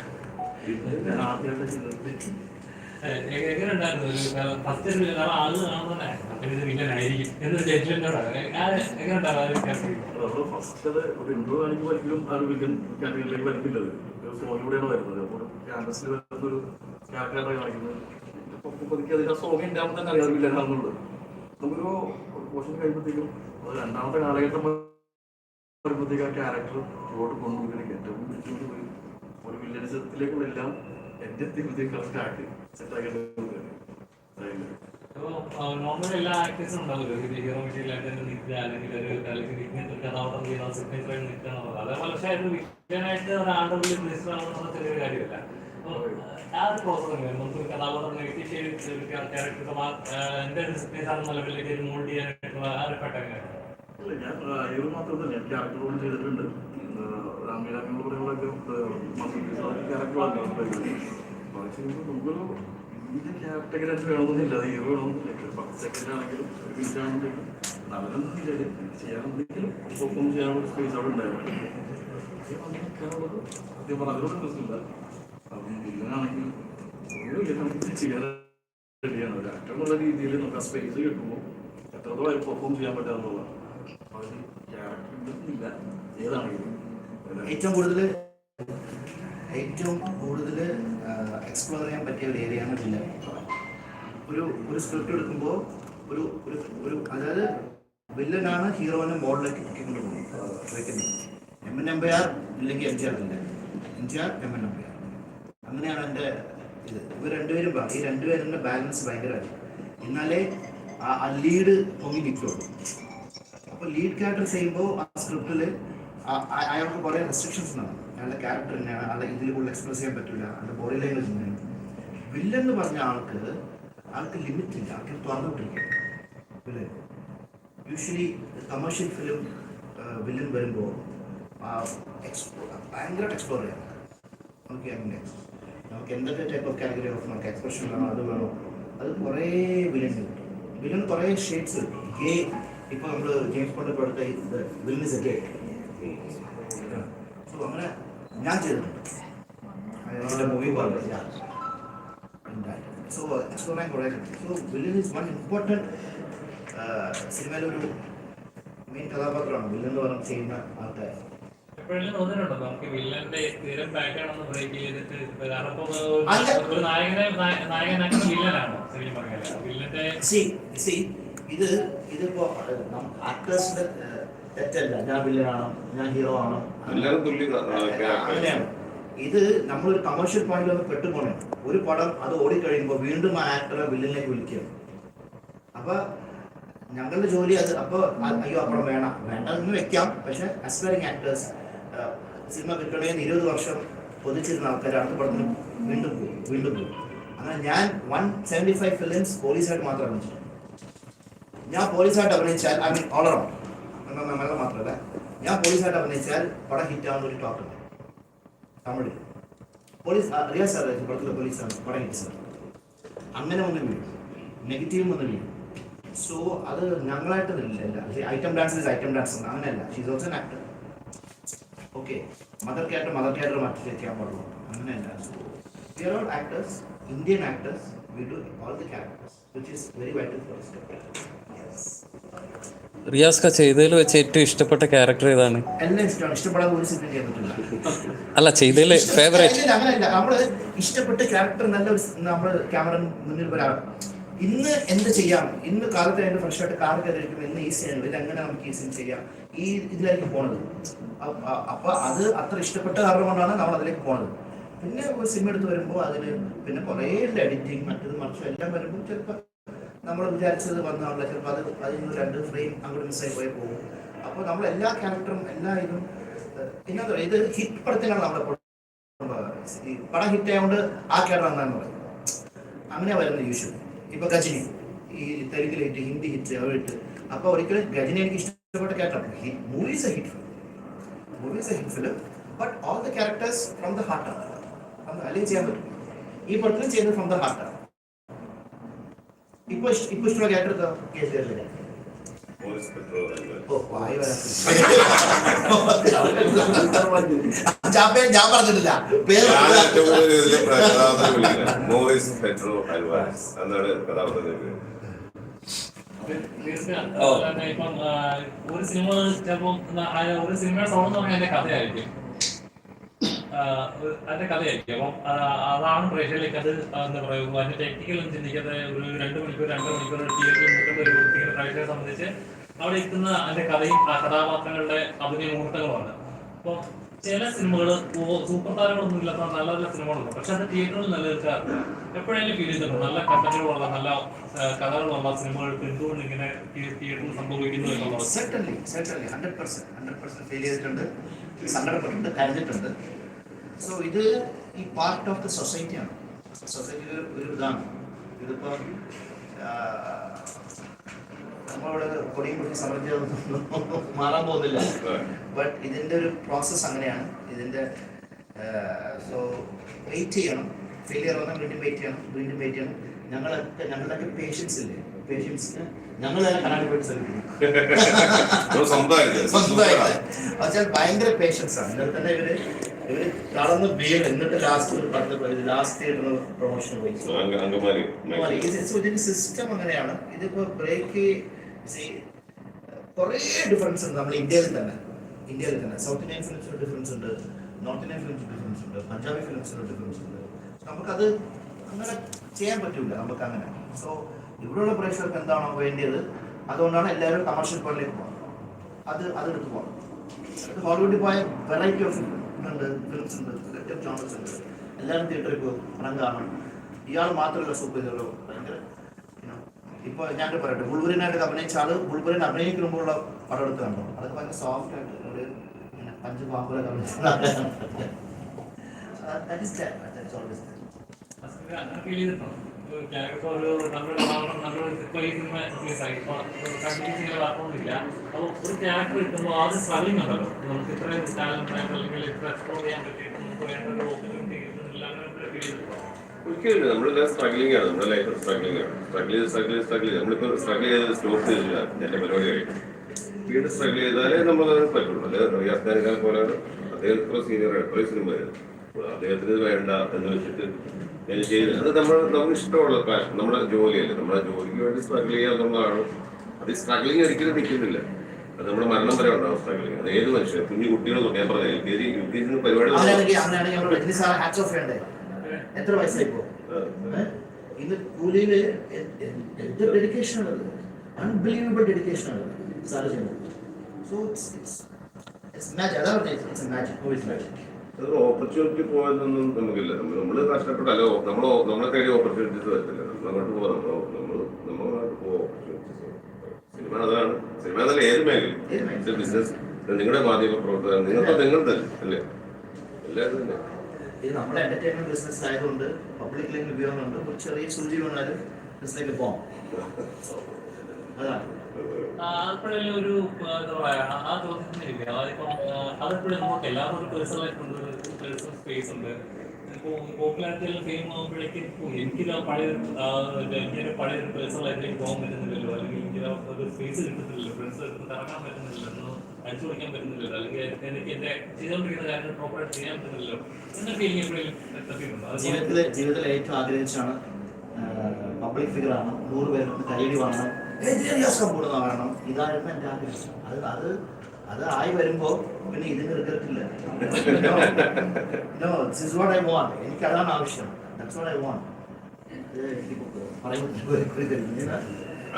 Speaker 6: ഫസ്റ്റ് ആൾ എന്നൊരു
Speaker 8: ഫസ്റ്റ് ഒരു രണ്ടാമത്തെ കാലഘട്ടം ആ ക്യാരക്ടർ കൊണ്ടുപോയി. ഏറ്റവും ഒരു വില്ലനിസത്തിലേക്കുള്ള എല്ലാം എന്റെ എത്തിയപ്പോഴത്തേക്ക് കറക്റ്റ് ആക്കി സെറ്റ് ആക്കേണ്ടത്
Speaker 6: നോർമൽ എല്ലാ ആക്ടേഴ്സും ഉണ്ടാവുമല്ലോ ഹീറോ തന്നെ നിൽക്കുക അല്ലെങ്കിൽ ഒരു അല്ലെങ്കിൽ ഇങ്ങനത്തെ ഒരു കഥാപാത്രം ചെയ്യുന്ന സിഗ്നേച്ചർ ആയിട്ട് നിൽക്കുക എന്നുള്ളത്. അതേപോലെ പക്ഷേ അത് വില്ലനായിട്ട് ഒരാളുടെ ഉള്ളിൽ പ്ലേസ് ആവുന്ന ചെറിയൊരു കാര്യമല്ല. അപ്പൊ ആ ഒരു പ്രോസസ് എങ്ങനെയാണ് നമുക്ക് ഒരു കഥാപാത്രം നെഗറ്റീവ് ചെയ്ത് ക്യാരക്ടർ എന്റെ ഒരു സിഗ്നേച്ചർ ആണെന്ന ലെവലിലേക്ക് ഒരു മോൾഡ് ചെയ്യാനായിട്ടുള്ള ആ ഒരു ഘട്ടം
Speaker 8: ഇല്ല, ഞാൻ ഹീറോ മാത്രമല്ല ഞാൻ ക്യാരക്ടർ ചെയ്തിട്ടുണ്ട്. രാമീരാമിയുടെ കൂടെയുള്ളൊക്കെ ക്യാരക്ടറാണ് നമുക്കൊരു ഇതിന്റെ ക്യാരക്ടർ വേണമെന്നില്ല അത് ഹീറോ വേണമെന്നില്ല പത്ത് സെക്കൻഡ് ആണെങ്കിലും ഒരു മിനിറ്റ് ആണെങ്കിലും അവരൊന്നും ഇല്ല ചെയ്യാനെന്തെങ്കിലും പെർഫോം ചെയ്യാനുള്ള സ്പേസ് അവിടെ ഉണ്ടായിരുന്നു. സത്യം പറഞ്ഞാൽ അതിനോട് ഇല്ല. അപ്പം വില്ലനാണെങ്കിൽ ഒരു വില്ലനാണെങ്കിൽ ചെയ്യാൻ റെഡിയാണ് ഒരു സ്പേസ് കിട്ടുമ്പോൾ എത്രത്തോളം പെർഫോം ചെയ്യാൻ പറ്റാന്നുള്ളതാണ് അതിന് ക്യാരക്ടർ ഇല്ല. ഏതാണെങ്കിലും
Speaker 2: ഏറ്റവും കൂടുതൽ ഏറ്റവും കൂടുതൽ എക്സ്പ്ലോർ ചെയ്യാൻ പറ്റിയ ഒരു ഏരിയയാണ് ജില്ല. ഒരു ഒരു സ്ക്രിപ്റ്റ് എടുക്കുമ്പോൾ ഒരു ഒരു അതായത് വില്ലനാണ് ഹീറോനെ മോഡലിലേക്ക് വയ്ക്കുന്നത് പോകുന്നത് വെക്കുന്നത് എം എൻ ആർ ഇല്ലെങ്കിൽ എം ജി ആർ ഇല്ല M G R M N M R അങ്ങനെയാണ് എന്റെ ഇത്. ഇവർ രണ്ടുപേരും ഈ രണ്ടുപേരുടെ ബാലൻസ് ഭയങ്കരമായി എന്നാലേ ആ ലീഡ് പൊങ്ങി നിൽക്കുള്ളൂ അപ്പോൾ ലീഡ് ക്യാരക്ടർ ചെയ്യുമ്പോൾ ആ സ്ക്രിപ്റ്റിൽ അയാൾക്ക് കുറേ റെസ്ട്രിക്ഷൻസ് ഉണ്ടാവും അയാളുടെ ക്യാരക്ടർ തന്നെയാണ്. അയാളെ ഇതിൽ കൂടുതൽ എക്സ്പ്രസ് ചെയ്യാൻ പറ്റില്ല അയാളുടെ ബോഡി ലാംഗ്വേജ് തന്നെയാണ്. വില്ലെന്ന് പറഞ്ഞ ആൾക്ക് ആൾക്ക് ലിമിറ്റ് ഇല്ല. ആൾക്ക് തുറന്നുകൊണ്ടിരിക്കും യൂഷ്വലി കമേഴ്ഷ്യൽ ഫിലിം വില്ലൻ വരുമ്പോൾ ഭയങ്കരമായിട്ട് എക്സ്പ്ലോർ ചെയ്യാം. നമുക്ക് അങ്ങനെ നമുക്ക് എന്തൊക്കെ ടൈപ്പ് ഓഫ് കാറ്റഗറി ഓഫ് നമുക്ക് എക്സ്പ്രഷൻ വേണോ അത് വേണോ അത് കുറേ വില്ലൻ കിട്ടും. വില്ലൻ കുറേ ഷെയ്ഡ്സ് കിട്ടും. ഗേ ഇപ്പോൾ നമ്മൾ ജെയിംസ് ബോണ്ട് എടുത്ത വില്ലൻ ഇസ് എ ഗേ അങ്ങനെ ഞാൻ ചെയ്തിട്ടുണ്ട് എന്റെ മൂവി പോലെ സോ എക്സ്പ്ലോർ കുറേ so villain is one important സിനിമയിലൊരു main കഥാപാത്രമാണ് വില്ലൻ എന്ന് പറഞ്ഞ ചെയ്യുന്ന ആൾക്കാർ
Speaker 6: എപ്പോഴെങ്കിലും തോന്നിയിട്ടുണ്ടോ? നമുക്ക് വില്ലന്റെ സ്ഥിരം പാറ്റേൺ ഒന്ന് ബ്രേക്ക് ചെയ്തിട്ട് ഇപ്പൊ ഒരു- നായകനെ നായ- നായകനാക്കുന്ന വില്ലനാണ് ശരിക്കും പറഞ്ഞാൽ വില്ലന്റെ
Speaker 2: സി സി ഇത് ഇതിപ്പോ ആക്ടേഴ്സിന്റെ തെറ്റല്ല. ഞാൻ വില്ലനാണോ. ഞാൻ ഹീറോ ആണോ. അങ്ങനെയാണ്. ഇത് നമ്മളൊരു കമേഴ്ഷ്യൽ പോയിന്റിൽ ഒന്ന് പെട്ടുപോണേ ഒരു പടം അത് ഓടിക്കഴിയുമ്പോൾ വീണ്ടും ആ ആക്ടറെ വില്ലനിലേക്ക് വിളിക്കുക അപ്പൊ ഞങ്ങളുടെ ജോലി അത്. അപ്പൊ അയ്യോ അപ്പുറം വേണം വേണ്ട. എന്ന് വെക്കാം. പക്ഷെ അസ്പയറിംഗ് ആക്ടേഴ്സ് സിനിമ കിട്ടണമെന്ന് ഇരുപത് വർഷം പൊതിച്ചിരുന്ന ആൾക്കാർ അടുത്ത പടത്തിന് വീണ്ടും പോകും വീണ്ടും പോകും അങ്ങനെ ഞാൻ വൺ സെവന്റി ഫൈവ് ഫിലിംസ് പോലീസായിട്ട് മാത്രം അഭിനയിച്ചിട്ടുണ്ട്. ഞാൻ പോലീസായിട്ട് അഭിനയിച്ചാൽ ഐ മീൻ ഓൾ അറൗണ്ട് നമ്മളെ മാത്രമല്ല ഞാൻ പോലീസായിട്ട് അഭിനയിച്ചാൽ പടം ഹിറ്റ് ആവുന്ന ഒരു ടോക്ക് ഉണ്ട്. തമിഴിൽ പോലീസ് റിയാസ് സാർ പടത്തിലെ പോലീസാണ് പടം ഹിറ്റ് സാർ അങ്ങനെ ഒന്ന് വീഴും. നെഗറ്റീവും ഒന്ന് വീഴും. സോ അത് ഞങ്ങളായിട്ട് ഇല്ല item dance is item dance അങ്ങനെയല്ല. She's also actor okay mother character mother character മാറ്റി ചെയ്യാൻ പാടുള്ളൂ. അങ്ങനെയല്ല. So we all actors Indian actors we do all the characters which is very vital for yes
Speaker 7: റിയാസ്ക ചെയ്തതിൽ വെച്ച് ഏറ്റവും ഇഷ്ടപ്പെട്ട ക്യാരക്ടർ ഏതാണ്? അല്ല ചെയ്തതിൽ ഫേവറേറ്റ്
Speaker 2: നമ്മൾ ഇഷ്ടപ്പെട്ട ക്യാരക്ടർ നല്ല ഒരു ക്യാമറ മുന്നിൽ വരാം ഇന്ന് എന്ത് ചെയ്യാം? ഇന്ന് കാലത്ത് അതിന്റെ ഫ്രഷ് ആയിട്ട് കാർ കയറിയിരിക്കും ഇന്ന് ഈ സീൻ ഇത് എങ്ങനെ നമുക്ക് ഈ സീൻ ചെയ്യാം. ഈ ഇതിലേക്ക് പോണത്. അപ്പൊ അത് അത്ര ഇഷ്ടപ്പെട്ട കാരണം കൊണ്ടാണ് നമ്മൾ അതിലേക്ക് പോണത്. പിന്നെ ഒരു സിനിമ എടുത്ത് വരുമ്പോൾ അതിന് പിന്നെ കുറേ എഡിറ്റിങ് മറ്റത് മറിച്ചും എല്ലാം വരുമ്പോൾ ചിലപ്പോൾ നമ്മൾ വിചാരിച്ചത് വന്നാണല്ലോ. ചിലപ്പോൾ അത് അതിൽ നിന്ന് രണ്ട് ഫ്രെയിം അങ്ങോട്ട് മിസ്സായി പോയി പോകും. അപ്പോൾ നമ്മൾ എല്ലാ ക്യാരക്ടറും എല്ലാ ഇതും പിന്നെ ഇത് ഹിറ്റ് പടത്തിനാണ് നമ്മളെ ഈ പടം ഹിറ്റ് ആയതുകൊണ്ട് ആ ക്യാരക്ടർ എന്നാണ് പറയുന്നത് അങ്ങനെ വരുന്നത് യൂഷ്വൽ. ഇപ്പൊ ഗജനി ഈ തെലുങ്കിൽ ഹിറ്റ് ഹിന്ദി ഹിറ്റ് ഹിറ്റ് അപ്പൊ ഒരിക്കലും ഗജനി എനിക്ക് ഇഷ്ടപ്പെട്ട character movies a hit movies a hit film but all the characters from the ഹാർട്ടാണ് അല്ലെങ്കിൽ ചെയ്യാൻ പറ്റും. ഈ പടത്തിൽ ചെയ്യുന്നത് ഫ്രം ദ ഹാർട്ടാണ് ഇപ്പൊ ഇപ്പൊ ഇഷ്ടമുള്ള ക്യാരക്ടർ വായി വരാൻ ഞാൻ പറഞ്ഞിട്ടില്ല.
Speaker 6: ഒരു സിനിമ ചിലപ്പം ഒരു സിനിമയുടെ സൗണ്ട് എന്ന് പറഞ്ഞാൽ കഥയായിരിക്കും. അതിന്റെ കഥയായിരിക്കും. അപ്പം അതാണ് പ്രേക്ഷകരിലേക്ക് അത് എന്താ പറയുക അതിന്റെ ടെക്നിക്കൽ ചിന്തിക്കാതെ ഒരു രണ്ട് മണിക്കൂർ രണ്ട് മണിക്കൂർ തിയേറ്ററിൽ നിൽക്കുന്ന ഒരു പ്രേക്ഷകരെ സംബന്ധിച്ച് അവിടെ എത്തുന്ന അതിന്റെ കഥയും ആ കഥാപാത്രങ്ങളുടെ അഭിനയ മുഹൂർത്തങ്ങളുമാണ് അപ്പോൾ ചില സിനിമകൾ സൂപ്പർ താരങ്ങളൊന്നും ഇല്ലാത്ത നല്ല നല്ല സിനിമകളുണ്ട്. പക്ഷെ അത് തിയേറ്ററിൽ നല്ല നിലനിൽക്കാറില്ല. എപ്പോഴെങ്കിലും ഫീൽ ചെയ്തിട്ടുണ്ട്? നല്ല കണ്ടന്റുകളുള്ള നല്ല കഥകളുള്ള സിനിമകൾക്ക് എന്തുകൊണ്ട് ഇങ്ങനെ തിയേറ്ററിൽ സംഭവിക്കുന്നു എന്നുള്ളത്.
Speaker 2: ഫീൽ ചെയ്തിട്ടുണ്ട്. സങ്കടപ്പെട്ടിട്ടുണ്ട് കരഞ്ഞിട്ടുണ്ട്. സോ ഇത് ഈ പാർട്ട് ഓഫ് ദ സൊസൈറ്റിയാണ് സൊസൈറ്റിയിൽ ഒരു ഇതാണ്. ഇതിപ്പം നമ്മളോട് കൊടിയും കുട്ടി സമൃദ്ധിയൊന്നും മാറാൻ പോകുന്നില്ല. ബട്ട് ഇതിന്റെ ഒരു പ്രോസസ്സ് അങ്ങനെയാണ്. ഇതിന്റെ സോ വെയിറ്റ് ചെയ്യണം. ഫെയിലിയർ വന്നാൽ വീണ്ടും വെയിറ്റ് ചെയ്യണം. വീണ്ടും വെയിറ്റ് ചെയ്യണം. ഞങ്ങളൊക്കെ ഞങ്ങളുടെയൊക്കെ പേഷ്യൻസ് ഇല്ലേ? പേഷ്യൻസിന് ഞങ്ങൾ തന്നെ കണ്ണാടി പോയിട്ട് ശ്രമിക്കുന്നു.
Speaker 1: സ്വന്തമായിട്ട്.
Speaker 2: ഭയങ്കര പേഷ്യൻസ് ആണ്. എന്നിട്ട് തന്നെ ഇവർ ഇവർ കളന്ന് വീണ് എന്നിട്ട് ലാസ്റ്റ് ഒരു പത്ത് ലാസ്റ്റ് തിയേറ്ററിന് പ്രൊമോഷൻ പോയി. സിസ്റ്റം അങ്ങനെയാണ്. ഇതിപ്പോ ബ്രേക്ക് കുറേ ഡിഫറൻസ് ഉണ്ട്. നമ്മൾ ഇന്ത്യയിൽ തന്നെ. ഇന്ത്യയിൽ തന്നെ. സൗത്ത് ഇന്ത്യൻ ഫിലിംസിന് ഡിഫറൻസ് ഉണ്ട്. നോർത്ത് ഇന്ത്യൻ ഫിലിംസിന് ഡിഫറൻസ് ഉണ്ട്. പഞ്ചാബി ഫിലിംസിന് ഡിഫറൻസ് ഉണ്ട്. നമുക്കത് അങ്ങനെ ചെയ്യാൻ പറ്റില്ല നമുക്ക് അങ്ങനെ സോ ഇവിടെയുള്ള പ്രേക്ഷകർക്ക് എന്താണോ വേണ്ടത് അതുകൊണ്ടാണ് എല്ലാവരും കമേഴ്ഷ്യൽ പോയിന്റിലേക്ക് പോകുന്നത് അത് അതെടുത്ത് പോകണം ഹോളിവുഡിൽ പോയ വെറൈറ്റി ഓഫ് ഉണ്ട് ഫിലിംസ് ഉണ്ട് ക്രിക്കറ്റ് ഓഫ് ഉണ്ട് എല്ലാവരും തിയേറ്ററിൽ പോകും പണം കാണണം. ഇയാൾ മാത്രമല്ല സൂപ്പർ ഹീറോ. ഭയങ്കര ഇപ്പൊ ഞാൻ പറയട്ടെ ബുൾബുരനായിട്ട് അഭിനയിച്ച ആൾ ബുൾബുരൻ അഭിനയിക്കുമ്പോഴുള്ള പടം എടുത്ത് കണ്ടോ അതൊക്കെ ഭയങ്കര സോഫ്റ്റ് ആയിട്ട് ഒരു പഞ്ച് പാമ്പുകളൊക്കെ
Speaker 6: അങ്ങനെ ഫീൽ ചെയ്തിട്ടുണ്ടോ? ഒരു ഒരു നമ്മൾ ഇപ്പോൾ ഈ സിനിമ റിലീസായി ഇപ്പോൾ കണ്ടിന്യൂസ് വാർത്തയൊന്നുമില്ല അപ്പോൾ ഒരു ക്യാരക്ടർ കിട്ടുമ്പോൾ സ്ട്രഗിങ് ഉണ്ടല്ലോ നമുക്ക് ഇത്രയും ടാലന്റ് അല്ലെങ്കിൽ ഇത്ര എക്സ്പ്ലോർ ചെയ്യാൻ പറ്റിയിട്ട് ഒരു ഓപ്പർച്യൂണിറ്റി കിട്ടുന്നില്ല അങ്ങനെ ഫീൽ ചെയ്തിട്ടുണ്ടോ
Speaker 1: ഒരിക്കലും നമ്മളെല്ലാം സ്ട്രഗ്ലിംഗ് ആണ്. നമ്മുടെ ലൈഫ് സ്ട്രഗ്ലിംഗ് ആണ്. സ്ട്രഗിൾ ചെയ്ത് സ്ട്രഗിൾ ചെയ്ത് സ്ട്രഗിൾ ചെയ്ത്. നമ്മളിപ്പോൾ സ്ട്രഗിൾ ചെയ്ത് സ്റ്റോപ്പ് ചെയ്തില്ല എന്റെ പരിപാടി കഴിഞ്ഞു വീണ്ടും സ്ട്രഗിൾ ചെയ്താലേ നമ്മൾ പറ്റുള്ളൂ. അല്ലെ? റിയാസ്താനിക്കാൻ പോലെ അദ്ദേഹം ഇത്ര സീനിയർ എത്ര സിനിമ അദ്ദേഹത്തിന് വേണ്ട എന്ന് വെച്ചിട്ട് ചെയ്ത്. അത് നമ്മൾ നമുക്ക് ഇഷ്ടമുള്ള പാഷൻ നമ്മുടെ ജോലിയല്ല. നമ്മുടെ ജോലിക്ക് വേണ്ടി സ്ട്രഗിൾ ചെയ്യുക എന്നുള്ളതാണ്. അത് സ്ട്രഗിളിങ് ഒരിക്കലും നിൽക്കുന്നില്ല. അത് നമ്മുടെ മരണം വരെ ഉണ്ടാവും സ്ട്രഗിളിങ് അത് ഏത് മനുഷ്യർ കുഞ്ഞു കുട്ടികൾ തൊട്ട് ഞാൻ പറഞ്ഞു L K G U K G പരിപാടി
Speaker 2: എത്ര വയസ്സായി? ഇന്ന് എന്ത് ഡെഡിക്കേഷൻ ഉള്ളത് അൺബിലീവബിൾ ഡെഡിക്കേഷൻ ആണ് സാറ് ചെയ്യുന്നത്. So it's it's it's magic അതാണ് ഇറ്റ്സ് മാജിക് ഇസ് മാജിക്
Speaker 1: ഒരു ഓപ്പർച്യൂണിറ്റി പോയതൊന്നും നമുക്കില്ല. നമ്മൾ കഷ്ടപ്പെട്ടല്ലോ നമ്മൾ നമ്മളെ കയ്യിൽ ഓപ്പർച്യൂണിറ്റീസ് വരത്തില്ല. നമ്മൾ അങ്ങോട്ട് പോകാം നമ്മൾ നമ്മൾ അങ്ങോട്ട് പോകാം ഓപ്പർച്യൂണിറ്റീസ് സിനിമ അതാണ്. സിനിമ എന്നല്ല ഏത് മേഖലയും. ബിസിനസ് നിങ്ങളുടെ മാധ്യമ പ്രവർത്തകർ നിങ്ങൾക്ക് നിങ്ങൾ തന്നെ അല്ലേ? എല്ലാവരും തന്നെ.
Speaker 2: ഇത് നമ്മുടെ എന്റർടൈൻമെന്റ് ബിസിനസ് ആയതുകൊണ്ട് പബ്ലിക് ലൈൻ ഉപയോഗമുണ്ട്. ഒരു ചെറിയ സൂചി വന്നാലും ബിസിനസ്സിലേക്ക് പോകാം അതാണ്.
Speaker 6: അപ്പോഴെല്ലാം ഒരു ആ, എന്താ പറയാ ആ- ആ ചോദ്യത്തിന് ഇല്ല അതിപ്പം അതെപ്പോഴും നമുക്ക് എല്ലാവർക്കും ഒരു പേഴ്സണൽ സ്പേസ് ഉണ്ട്. ഒരു, അല്ലെങ്കിൽ എനിക്ക് ചെയ്യാൻ എന്ന ഫീലിംഗ് എപ്പോഴും
Speaker 2: ജീവിതത്തിൽ ജീവിതത്തിൽ ഏറ്റവും ആഗ്രഹിച്ചാണ് പബ്ലിക് ഫിഗർ ആണ്. നൂറ് പേർക്ക് കൈയടി വാങ്ങണം. ഏരിയാസം കൂടുന്ന വരണം ഇതായിരുന്നു എന്റെ ആഗ്രഹം. അത് അത് അത് ആയി വരുമ്പോ പിന്നെ ഇതിന് റിഗ്രറ്റ് ഇല്ല no this is what I want എനിക്ക് അതാണ് ആവശ്യം ദാറ്റ്സ് വാട്ട് ഐ വാണ്ട്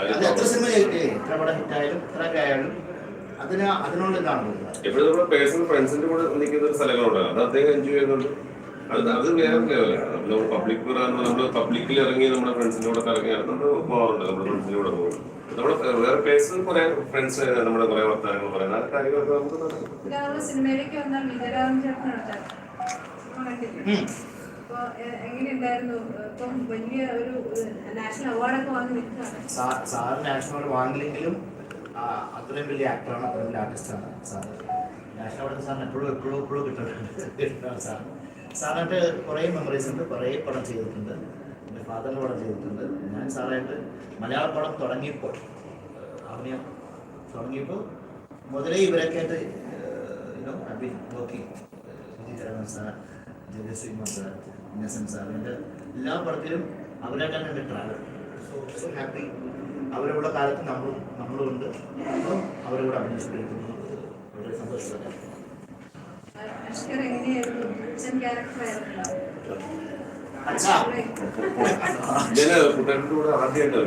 Speaker 2: അത് എത്ര സിനിമ ചെയ്തിട്ടേ? എത്ര പടം ഹിറ്റായാലും എത്ര ആയാലും അതിന് അതിനുള്ള ഇതാണ്
Speaker 1: എപ്പോഴും നമ്മുടെ പേഴ്സണൽ ഫ്രണ്ട്സിന്റെ കൂടെ നിൽക്കുന്ന ഒരു സ്ഥലങ്ങളുണ്ട്. അത് അദ്ദേഹം എൻജോയ് ചെയ്യുന്നുണ്ട്. അത് അത് വേറെ ലെവലാണ് നമ്മൾ പബ്ലിക് നമ്മൾ പബ്ലിക്കിൽ ഇറങ്ങി നമ്മുടെ ഫ്രണ്ട്സിന്റെ കൂടെ കറങ്ങി നമ്മൾ പോകാറുണ്ട് നമ്മുടെ ഫ്രണ്ട്സിന്റെ കൂടെ പോകും. നമ്മുടെ വേറെ പേഴ്സണൽ കുറെ ഫ്രണ്ട്സ് നമ്മുടെ കുറെ വർത്തമാനങ്ങൾ പറയുന്ന ആ കാര്യങ്ങളൊക്കെ നമുക്ക്
Speaker 3: നാഷണൽ
Speaker 2: അവാർഡ് വാങ്ങില്ലെങ്കിലും അത്രയും വലിയ ആക്ടറാണ് അത്രയും വലിയ ആർട്ടിസ്റ്റാണ് സാർ നാഷണൽ അവാർഡ് സാറിന് എപ്പോഴും എപ്പോഴും എപ്പോഴും കിട്ടുന്നുണ്ട് സാർ സാറിനായിട്ട് കുറേ മെമ്മറീസ് ഉണ്ട് കുറേ പടം ചെയ്തിട്ടുണ്ട്. ഫാദറിന്റെ പടം ചെയ്തിട്ടുണ്ട്. ഞാൻ സാറായിട്ട് മലയാള പടം തുടങ്ങിയപ്പോൾ അഭിനയം തുടങ്ങിയപ്പോൾ മുതലേ ഇവരൊക്കെ ആയിട്ട് you know I been working വിജയചരമൻ sir ജഗശ്രീകുമാർ സാർ ഇന്നസെൻ എന്റെ എല്ലാ പടത്തിലും അവരായിട്ടാണ് എന്റെ ട്രാവൽ സോ സോ ഹാപ്പി അവരുടെ കാലത്ത് നമ്മളും നമ്മളും ഉണ്ട്. നമ്മളും അവരോട് കൂടെ അഭിനയിച്ചിരിക്കുന്നു. വളരെ ക്യാരക്ടർ
Speaker 3: അഷ്കർ
Speaker 1: ഞാൻ കൂടെ ആദ്യമായിട്ട്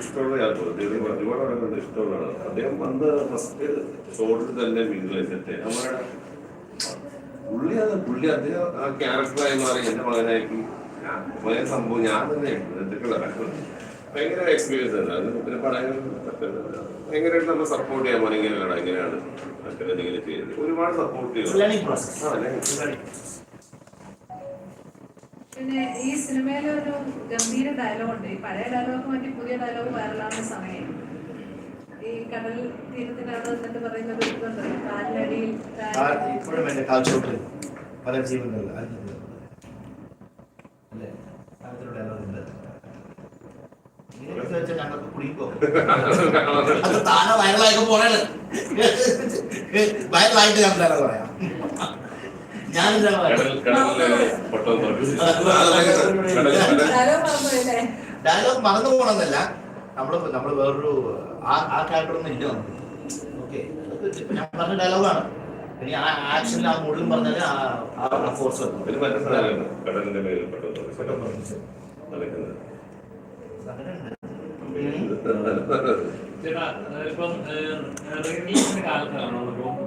Speaker 1: ഇഷ്ടമുള്ള അദ്ദേഹം ഒരുപാട് ആളുകളുടെ ഇഷ്ടമുള്ളതാണ്. അദ്ദേഹം വന്ന് ഫസ്റ്റ് ഷോട്ടിൽ തന്നെ മിങ്കിൾ സെറ്റ് നമ്മുടെ പുള്ളി അത് പുള്ളി അദ്ദേഹം ആ ക്യാരക്ടറായി മാറി എന്റെ മകനായിട്ട് ഞാൻ സംഭവം ഞാൻ തന്നെ എന്തൊക്കെയുള്ള ഭയങ്കര എക്സ്പീരിയൻസ് ആണ്. അത് പിന്നെ പറയാൻ ഭയങ്കരമായിട്ട് നമ്മൾ സപ്പോർട്ട് ചെയ്യാൻ ഇങ്ങനെയാണ് മറ്റേ ഇങ്ങനെ ചെയ്തത്. ഒരുപാട് സപ്പോർട്ട് ചെയ്യും
Speaker 2: ലേണിംഗ് പ്രോസസ്
Speaker 1: ആ learning.
Speaker 3: പിന്നെ ഈ സിനിമയിലെ ഒരു ഗംഭീര ഡയലോഗുണ്ട് ഈ പഴയ ഡയലോഗ് മാറ്റി പുതിയ ഡയലോഗ് വൈറലാവുന്ന സമയം. ഈ കടൽ തീരത്തിന്റെ അവിടെ നിന്നിട്ട് പറയുന്ന ഒരു ഇതുണ്ട് കാലിനടിയിൽ
Speaker 2: ഇപ്പോഴും എന്റെ കാൽച്ചോട്ടിൽ പല ജീവനുകൾ വൈറലായിട്ട് ഞാൻ പറയാം ഞാനിതാ
Speaker 1: കടൽ കടലിലെ പൊട്ടം തോന്നി. കടൽ കടൽ
Speaker 3: ഡയലോഗ്
Speaker 2: മറന്നു പോണെന്നല്ല നമ്മൾ നമ്മൾ വേറൊരു ആ ആ ക്യാരക്ടറൊന്നും ഇല്ല നമുക്ക് ഓക്കെ ഞാൻ പറഞ്ഞ ഡയലോഗാണ് ഇനി ആ ആക്ഷനിൽ ആ മൂഡിലും പറഞ്ഞാൽ ആ ഫോഴ്സ്
Speaker 1: കടലിന്റെ മേലിൽ പൊട്ടം തോന്നി. നടക്കുന്നത്.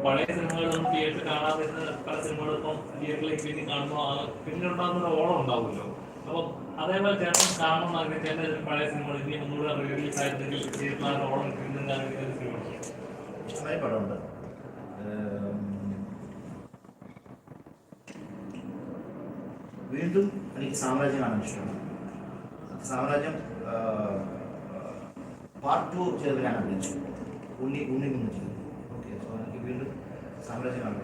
Speaker 6: പഴയ തിയേറ്ററിൽ അതേപോലെ
Speaker 2: വീണ്ടും എനിക്ക് സാമ്രാജ്യമാണ് കാണാൻ ഇഷ്ടമാണ്. സാമ്രാജ്യം പാർട്ട് ടു ചെയ്ത് ഞാൻ അഭിനയിച്ചു ഉണ്ണി ഉണ്ണി നിന്ന് ചെയ്തു ഓക്കെ സോ എനിക്ക് വീണ്ടും സാമ്രാജ്യം കാണാൻ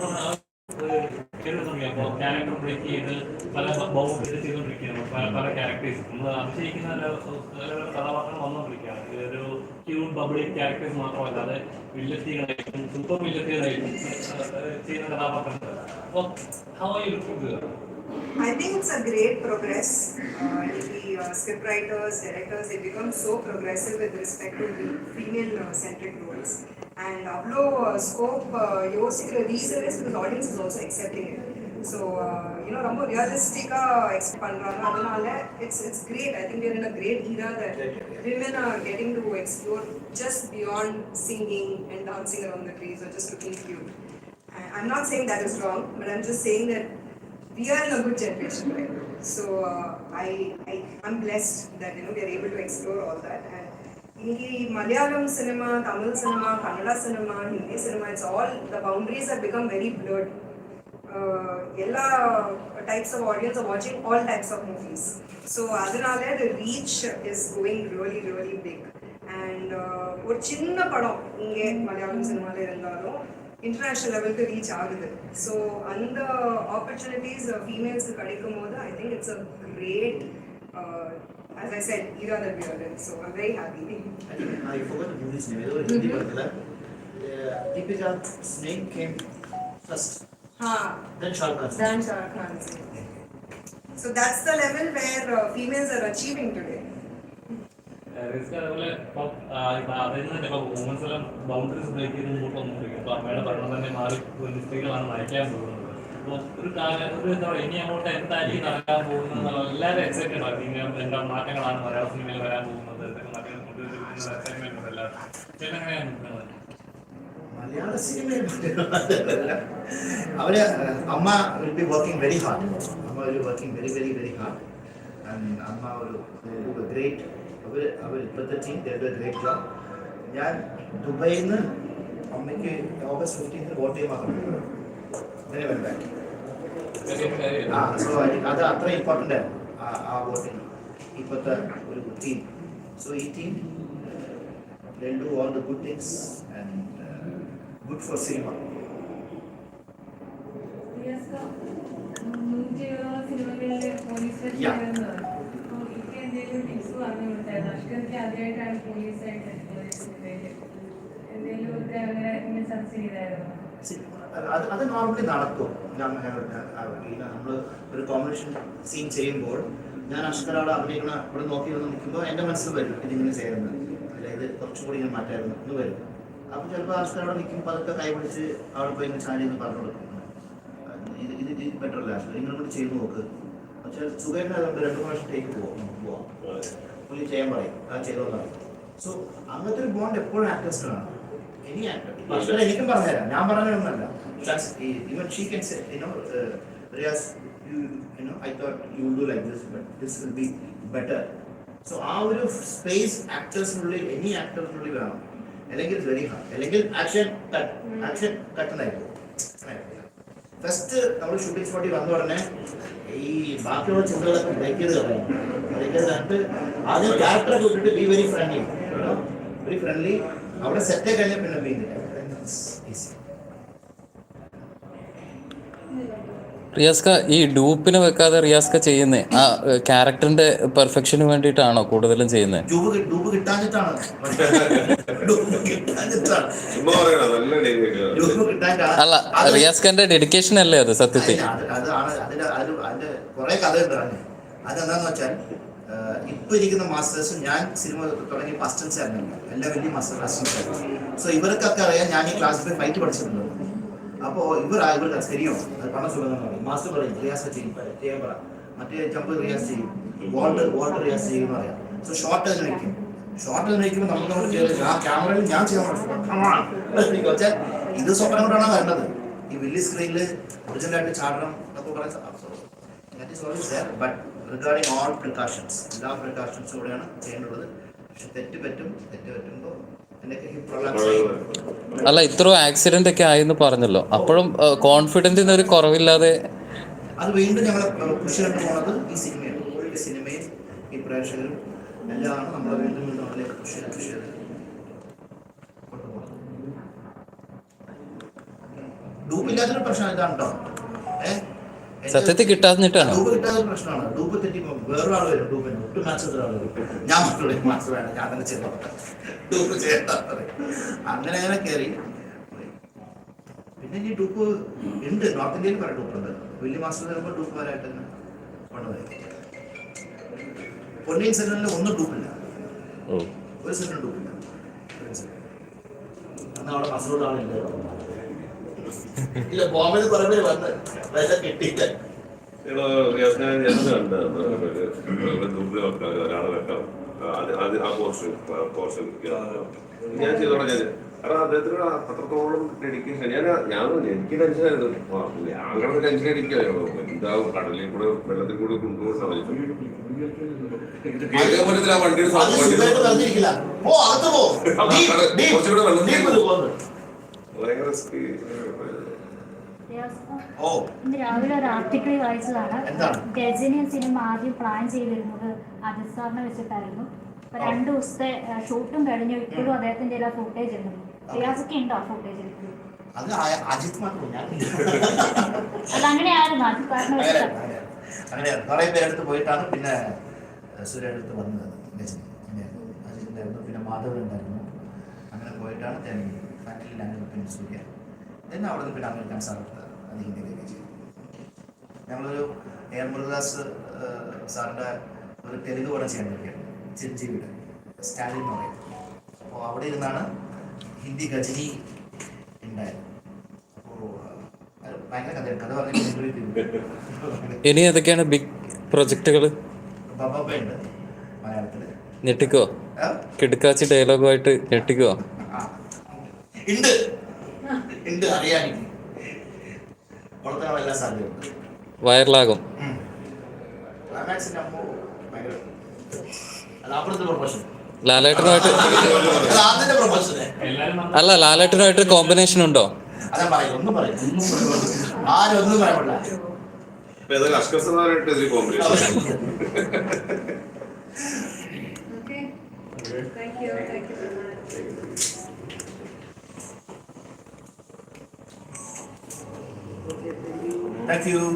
Speaker 2: ഇഷ്ടമാണ്
Speaker 6: ക്യാരക്ടർ ബ്രേക്ക് ചെയ്ത് പല ബൗണ്ട് ചെയ്തുകൊണ്ടിരിക്കുകയാണ് പല പല ക്യാരക്ടേഴ്സ് നമ്മൾ അഭിനയിക്കുന്ന കഥാപാത്രം വന്നുകൊണ്ടിരിക്കുകയാണ് ഒരു ക്യൂൺ പബ്ലിക് ക്യാരക്ടേഴ്സ് മാത്രമല്ല അത് സൂപ്പർ വില്ലത്തികളായിട്ടും ചെയ്യുന്ന കഥാപാത്രങ്ങൾ അപ്പോൾ how are you
Speaker 5: looking think it's a great progress. Uh, the uh, scriptwriters, directors, they become so progressive with respect to the female-centric uh, roles. And avlo uh, scope, uh, yours, reason is the audience is also accepting it. So, uh, you know, ரொம்ப realistic expect பண்றாங்க அதனால it's it's great. I think we're in a great era that women are getting to explore just beyond singing and dancing around the trees or just looking cute. I- I'm not saying that is wrong, but I'm just saying that we are in a good generation, right? So uh, I, I, I'm blessed that you know we are able to explore all that. And in the Malayalam cinema, Tamil cinema, Kannada cinema, Hindi cinema, it's all the boundaries have become very blurred. எல்லா types of audience are வாட்சிங் all types of movies so அதனால the reach is going really really big and ஒரு சின்ன படம் இங்கே மலையாளம் சினிமாவில் இருந்தாலும் international லெவலுக்கு ரீச் ஆகுது. ஸோ அந்த ஆப்பர்ச்சுனிட்டிஸ் ஃபீமேல்ஸுக்கு கிடைக்கும் போது I think it's a great as I said, Ha,
Speaker 2: Then.
Speaker 5: Dan Shah Khan. So that's the level where uh, females are achieving today.
Speaker 6: Risk അതുപോലെ ഇപ്പം ഇപ്പം വുമൻസ് എല്ലാം ബൗണ്ടറീസ് ബ്രേക്ക് ചെയ്ത് മുമ്പോട്ട് വന്നിരിക്കും ഇപ്പം അമ്മയുടെ ഭരണം തന്നെ മാറി സ്ത്രീകളാണ് നയിക്കാൻ പോകുന്നത് അപ്പോൾ ഒരു കാലം ഒരു എന്താ പറയുക ഇനി അങ്ങോട്ട് എന്തായിരിക്കും നടക്കാൻ പോകുന്നത് എന്നുള്ള എല്ലാവരും എക്സൈറ്റഡ് ആണ് ഇങ്ങനെ എന്താ മാറ്റങ്ങളാണ് മലയാള സിനിമയിൽ വരാൻ പോകുന്നത് എന്തൊക്കെ മാറ്റങ്ങൾ കൊണ്ടുവരും എക്സൈറ്റ്മെന്റ് ഉണ്ട് എല്ലാവരും ചേട്ടൻ എങ്ങനെയാണ്
Speaker 2: മലയാള സിനിമയിൽ അവർ AMMA will be working very hard AMMA will working very very very hard and AMMA ഒരു ഗ്രേറ്റ് അവർ അവർ ഇപ്പോഴത്തെ ടീം ഗ്രേറ്റ് ജോബ് ഞാൻ ദുബൈയിൽ നിന്ന് അമ്മയ്ക്ക് ഓഗസ്റ്റ് ഫിഫ്റ്റീൻത്തിന് വോട്ട് ചെയ്യാൻ മാത്രം അങ്ങനെ വരണ്ടേ ആ സോ അത് അത്ര ഇമ്പോർട്ടന്റ് ആണ് ആ- വോട്ടിങ് ഇപ്പോഴത്തെ ഒരു ടീം സോ ഈ team they'll do all the good things and good for cinema. Yeah. അത് അത് നോർമലി നടക്കും. നമ്മൾ ഒരു കോമ്പിനേഷൻ സീൻ ചെയ്യുമ്പോൾ ഞാൻ അഷ്കരോട് അഭിനയിക്കണ ഇവിടെ നോക്കി വന്ന് നിൽക്കുമ്പോൾ എന്റെ മനസ്സിൽ വരും ഇതിങ്ങനെ ചെയ്യുന്നത്. അല്ല ഇത് കുറച്ചുകൂടി ഇങ്ങനെ മാറ്റായിരുന്നു. എന്ന് വരും. അപ്പോൾ ചിലപ്പോൾ അഷ്കരോടെ നിൽക്കുമ്പോൾ അതൊക്കെ കൈപിടിച്ച് അവിടെ പോയി ഇങ്ങനെ ചാടി എന്ന് പറഞ്ഞു കൊടുക്കും. ഇത് ഇത് ഇത് ബെറ്റർ അല്ല. നിങ്ങൾ കൂടി ചെയ്ത് നോക്ക്. പക്ഷെ സുഖേന്റെ അതുകൊണ്ട് രണ്ട് പ്രാവശ്യം ടേക്ക് പോവാം. പോവാം. പുള്ളി ചെയ്യാൻ പറയും. ആ ചെയ്തോന്ന് പറയും. സോ അങ്ങനത്തെ ഒരു ബോണ്ട് എപ്പോഴും ആക്ടേഴ്സിനാണ് എനി ആക്ടർ എനിക്കും പറഞ്ഞുതരാം. ഞാൻ പറഞ്ഞതൊന്നല്ല ഇവൻ she can say you know Riyaz I thought you do like this but this will be better so ആ ഒരു സ്പേസ് ആക്ടേഴ്സിനുള്ളിൽ എനി ആക്ടേഴ്സിനുള്ളിൽ വേണം. അല്ലെങ്കിൽ വെരി ഹാർഡ് അല്ലെങ്കിൽ ആക്ഷൻ കട്ട് ആക്ഷൻ കട്ടുന്നായി പോകും ഫസ്റ്റ് നമ്മൾ ഷൂട്ടിംഗ് സ്പോട്ടിൽ വന്ന ഉടനെ ഈ ബാക്കിയുള്ള ചിന്തകളൊക്കെ ബ്രേക്ക് ചെയ്ത് കളയും ബ്രേക്ക് ചെയ്ത് കണ്ടിട്ട് ആദ്യം ക്യാരക്ടറെ വിട്ടിട്ട് be very friendly very friendly അവിടെ സെറ്റ് കഴിഞ്ഞ പിന്നെ ബി ഈസി
Speaker 7: റിയാസ്ക ഈ ഡൂപ്പിനെ വെക്കാതെ റിയാസ്ക ചെയ്യുന്നേ ആ ക്യാരക്ടറിന്റെ പെർഫെക്ഷന് വേണ്ടിയിട്ടാണോ കൂടുതലും ചെയ്യുന്നത് അല്ല റിയാസ്കന്റെ ഡെഡിക്കേഷൻ അല്ലേ അത് സത്യത്തിൽ?
Speaker 2: അതെന്താന്ന് വെച്ചാൽ ഇപ്പൊ ഇരിക്കുന്ന മാസ്റ്റേഴ്സും ഞാൻ സിനിമ തുടങ്ങി ഫസ്റ്റൻസ് ആയിരുന്നു എല്ലാ വലിയ മാസ്റ്റർ ഫസ്റ്റൻസ് ആയിരുന്നു സോ ഇവർക്കൊക്കെ അറിയാം ഞാൻ ഈ ക്ലാസ്സിൽ ഫൈറ്റ് പഠിച്ചിട്ടുണ്ട്. അപ്പോ ഇവർ ഇവർക്ക് അത് സുഖം പറയും. മാസ്റ്റർ പറയും റിയാസ് ചെയ്യും ചെയ്യാൻ മറ്റേ ജമ്പ് റിയാസ് ചെയ്യും. വോൾട്ട് വോൾട്ട് റിയാസ് ചെയ്യും എന്ന് പറയാം. സോ ഷോർട്ട് തന്നെ വയ്ക്കും ഷോർട്ട് നയിക്കുമ്പോൾ നമുക്ക് നമ്മൾ കയറി ആ ക്യാമറയിൽ ഞാൻ ചെയ്യാൻ ഇത് സ്വപ്നം കൊണ്ടാണ് വരുന്നത് ഈ വലിയ സ്ക്രീനിൽ ഒറിജിനൽ ആയിട്ട് ചാടണം എന്നൊക്കെ പറയാൻ ബട്ട് ഓൾ പ്രിക്കോഷൻസ് എല്ലാ പ്രിക്കോഷൻസും കൂടെയാണ് ചെയ്യേണ്ടത്. പക്ഷെ തെറ്റ് പറ്റും തെറ്റ് പറ്റുമ്പോൾ
Speaker 7: അല്ല ഇത്ര ആക്സിഡന്റ് ഒക്കെ ആയെന്ന് പറഞ്ഞല്ലോ അപ്പോഴും കോൺഫിഡൻസിന് ഒരു കുറവില്ലാതെ
Speaker 2: അത് വീണ്ടും ഞങ്ങളെ കൃഷിയിട്ട് പോണത് ഈ സിനിമയാണ് ഓരോ സിനിമയും ഈ പ്രേക്ഷകരും എല്ലാമാണ് നമ്മളെ വീണ്ടും വീണ്ടും അതിലേക്ക് കൃഷി കൃഷി ഡൂപ്പില്ലാത്തൊരു പ്രശ്നം ഇതാണ് കേട്ടോ ഏഹ്
Speaker 7: സത്യത്തിൽ കിട്ടാതിട്ടാണ്
Speaker 2: ഡൂബ് കിട്ടാത്ത പ്രശ്നമാണ്. ഡൂബ് തെറ്റിപ്പോ വേറൊരാൾ വരും. ഡൂബിന് ഒട്ടും മാച്ച് ഒരാൾ വരും. ഞാൻ മക്കളുടെ മാച്ച് വേണം ഞാൻ തന്നെ ചെയ്തോ ഡൂബ് ചെയ്യണ്ട അങ്ങനെ അങ്ങനെ കയറി പിന്നെ ഈ ഡൂപ്പ് ഉണ്ട്. നോർത്ത് ഇന്ത്യയിൽ കുറെ ഡൂപ്പ് ഉണ്ട്. വലിയ മാസ്റ്റർ വരുമ്പോൾ ഡൂപ്പ് വരായിട്ട് തന്നെ കൊണ്ടുപോയി. പൊന്നിയൻ സെല്ലിൽ ഒന്നും ഡൂപ്പില്ല ഒരു സെല്ലിനും ഡൂപ്പില്ല. അന്ന് അവിടെ കാസർഗോഡ് ആളുണ്ട് ഇല്ല ബോംബെ പറയുമ്പോൾ വന്ന് വില കിട്ടിയില്ല.
Speaker 1: ഞാൻ ചെയ്തോളാം ഞാൻ കാരണം അദ്ദേഹത്തിന് അത്രത്തോളം ഡെഡിക്കേഷൻ ഞാൻ ഞാൻ എനിക്ക് ടെൻഷനായിരുന്നു അങ്ങനെ ടെൻഷൻ അടിക്കുകയോ എന്താവും? കടലിൽ കൂടെ വെള്ളത്തിൽ കൂടെ കൊണ്ടുപോകാൻ സമയത്ത് വണ്ടിയുടെ കുറച്ചുകൂടെ വെള്ളം
Speaker 2: ഓ.
Speaker 9: ഇന്ന് രാവിലെ ഒരു ആർട്ടിക്കിൾ വായിച്ചതാണ്? ഗജനി സിനിമ ആദ്യം പ്ലാൻ ചെയ്തിരുന്നത് അജിത് സാറിനെ വെച്ചിട്ടായിരുന്നു. അപ്പൊ രണ്ടു ദിവസത്തെ ഷൂട്ടും കഴിഞ്ഞു. ഇപ്പോഴും അദ്ദേഹത്തിന്റെ എല്ലാ ഫുട്ടേജ് ഉണ്ട് റിയാസൊക്കെ ഉണ്ടോ ഫുട്ടേജ് അല്ല അങ്ങനെയായിരുന്നു. അജിത് സാറിനെ
Speaker 2: അങ്ങനെ കുറെ പേരെടുത്ത് പോയിട്ടാണ് പിന്നെ സൂര്യയുടെ അടുത്ത് വന്നത് ഗജനി അജിത് ഉണ്ടായിരുന്നു. പിന്നെ മാധവൻ ഉണ്ടായിരുന്നു. അങ്ങനെ പോയിട്ടാണ് ഞാൻ ഫാക്ടറിയിൽ ദെൻ അവിടെ നിന്ന് പിന്നെ അമേരിക്കൻ സാർ അത് ഹിന്ദിയിലേക്ക് ചെയ്തു. ഞങ്ങളൊരു എയർ മുരുദാസ് സാറിന്റെ ഒരു തെലുങ്ക് പടം ചെയ്യാൻ വേണ്ടിയാണ് ചിരഞ്ജീവിയുടെ സ്റ്റാലിൻ എന്ന് പറയും അപ്പോൾ അവിടെ ഇരുന്നാണ് ഹിന്ദി ഗജനി ഉണ്ടായത്.
Speaker 7: ഇനി ഏതൊക്കെയാണ് ബിഗ്
Speaker 2: പ്രൊജക്ടുകൾ ഉണ്ട് മലയാളത്തിൽ
Speaker 7: ഞെട്ടിക്കോ? കിടക്കാച്ചി ഡയലോഗുമായിട്ട് ഞെട്ടിക്കോ?
Speaker 2: ഉണ്ട്. ഉണ്ട് അറിയാൻ വളർത്താനുള്ള എല്ലാ സാധ്യതയുണ്ട്
Speaker 7: ലാലേട്ടനുമായിട്ട് അല്ല ലാലേട്ടനുമായിട്ട് കോമ്പിനേഷൻ ഉണ്ടോ?
Speaker 2: അതാ
Speaker 3: Thank you.